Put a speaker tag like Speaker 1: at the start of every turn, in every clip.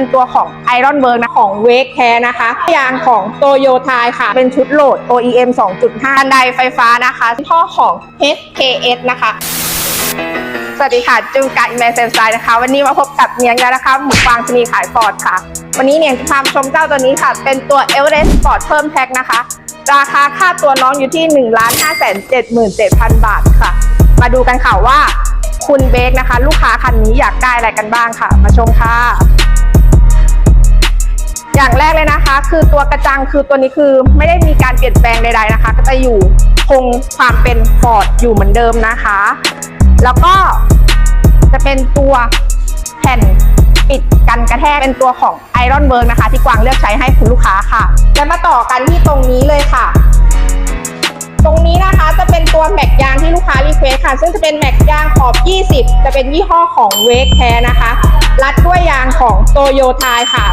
Speaker 1: เป็นตัวของ Iron Work นะของ Wake Care นะคะ ยางของ Toyota ค่ะ เป็นชุดโหลด OEM 2.5บันไดไฟฟ้านะคะท่อของ HKS นะคะสวัสดีค่ะ จุงกะอินเมเซนไซนะคะ วันนี้มาพบกับเนียงแล้วนะคะหมูฟางชนีขายฟอร์ดค่ะ วันนี้เนียงจะพาชมเจ้าตัวนี้ค่ะ เป็นตัว e v e r e s t Sport เพิ่มแพ็คนะคะ ราคาค่าตัวน้องอยู่ที่ 1 5 7 7 7 0 0 บาทค่ะ มาดูกันค่ะว่าคุณเบคนะคะ ลูกค้าคันนี้อยากได้อะไรกันบ้างค่ะ มาชมค่ะ อย่างแรกเลยนะคะ คือตัวกระจังคือตัวนี้คือไม่ได้มีการเปลี่ยนแปลงใด ๆนะคะ ก็จะอยู่คงความเป็นฟอร์ดอยู่เหมือนเดิมนะคะ แล้วก็จะเป็นตัวแผ่นปิดกันกระแทกเป็นตัวของ Iron Work นะคะ ที่กวางเลือกใช้ให้คุณลูกค้าค่ะแล้วมาต่อกันที่ตรงนี้เลยค่ะ ตรงนี้นะคะจะเป็นตัวแม็กยางที่ เควสค่ะ ซึ่งจะเป็นแม็กยางขอบ 20 จะเป็นยี่ห้อของ w a k e Care นะคะ รัดด้วยยางของโตโยต้าค่ะ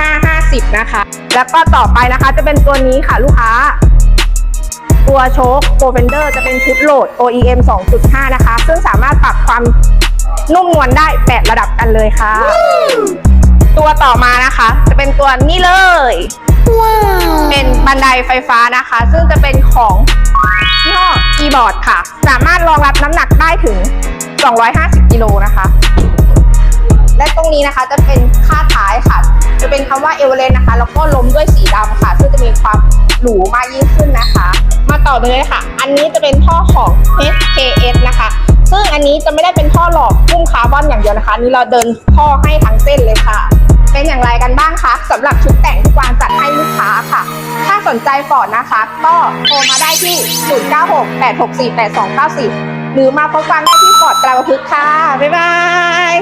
Speaker 1: 26550 นะคะ แล้วก็ต่อไปนะคะจะเป็นตัวนี้ค่ะลูกค้า ตัวโชคโ o เฟนเดอร์จะเป็นชุดโหลด OEM 2.5 นะคะ ซึ่งสามารถปรับความนุ่มนวลได้ 8 ระดับกันเลยค่ะ ตัวต่อมานะคะ จะเป็นตัวนี้เลย เป็นบันไดไฟฟ้านะคะ ซึ่งจะเป็นของ ยี่ห้อ e-board ค่ะ สามารถรองรับน้ำหนักได้ถึง 250 กิโลนะคะ และตรงนี้นะคะจะเป็นค่าท้ายค่ะ จะเป็นคำว่าเอเวอเรสต์นะคะ แล้วก็ล้มด้วยสีดำค่ะ ซึ่งจะมีความหรูมากยิ่งขึ้นนะคะ มาต่อเลยค่ะ อันนี้จะเป็นท่อของ HKS นะคะ ซึ่งอันนี้จะไม่ได้เป็นท่อหลอกพุ่มคาร์บอนอย่างเดียวนะคะนนี้เราเดินท่อให้ทั้งเส้นเลยค่ะเป็นอย่างไรกันบ้างคะสำหรับชุดแต่งที่กวางจัดให้ลูกค้าค่ะ ถ้าสนใจฟอร์ดนะคะ ก็โทรมาได้ที่ 0968648294 หรือมาพบกันได้ที่ฟอร์ดกลางพึกค่ะ บ๊ายบาย